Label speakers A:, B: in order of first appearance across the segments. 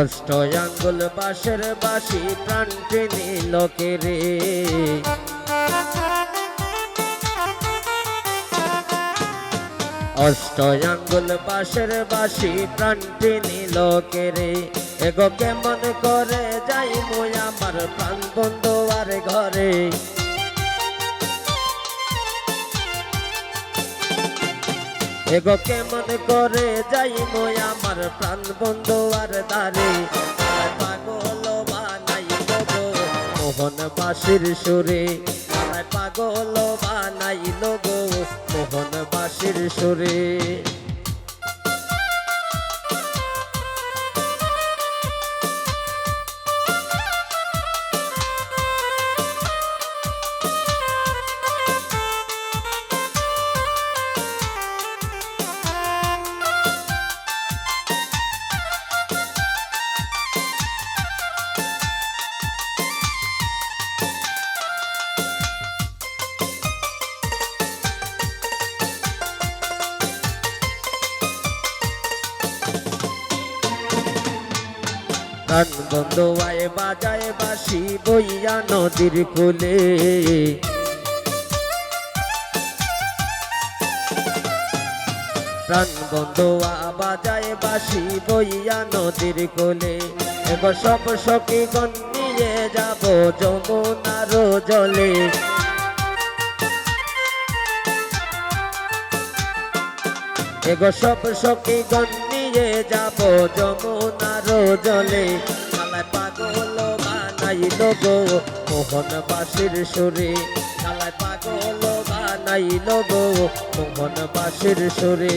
A: অষ্ট আঙ্গুল বাঁশের বাসি প্রাণ টেনে লোকেরে অষ্ট আঙ্গুল বাঁশের বাসি প্রাণ টেনে লোকেরে এগো কেমন করে যাই মই আমার প্রাণ বন্ধু আর ঘরে? এগো কেমন করে যাই মই আমার প্রাণ বন্ধু আর দারে পাগল বানাই গো মোহন বাসির সুরে পাগল বানাই গো মোহন বাসির সুরে। প্রাণ বন্ধু আয় বাজায় বাসি বইয়া নদীর কুলে। প্রাণ বন্ধু বাজায় বাসি বইয়া নদীর কোলে। এগো সব সখী গণ নিয়ে যাব যমুনার জলে। এগো সব সখী গণ নিয়ে যাব যমুনার জলে। কালায় পাগল বানাইল গো মোহন বাসির সুরে। কালায় পাগল বানাইল গো মোহন বাসির সুরে।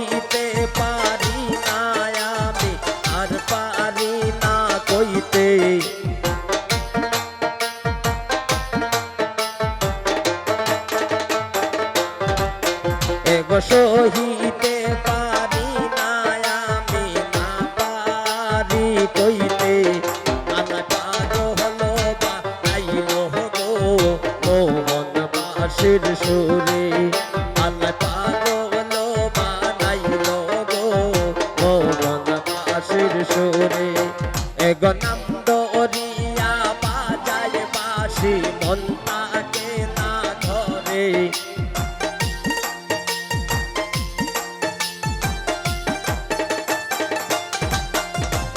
A: সহিতে পারি না আমি না পারি কইতে। আমার হলো বা আইলো গো মোহন বাসির সুরে হলো সুরে। এগো নাম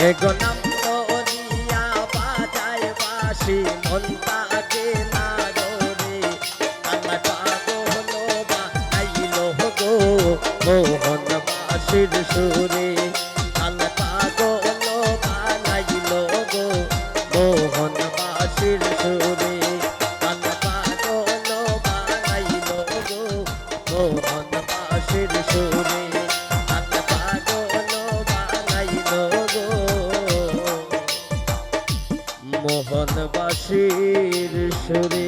A: এগো নাম করিয়া বাজায় বাসি, মন তাকে না ধরে। আমার পাগল বা আইলো গো মোহন বাসির সুরে। মোহন বাসির সুরে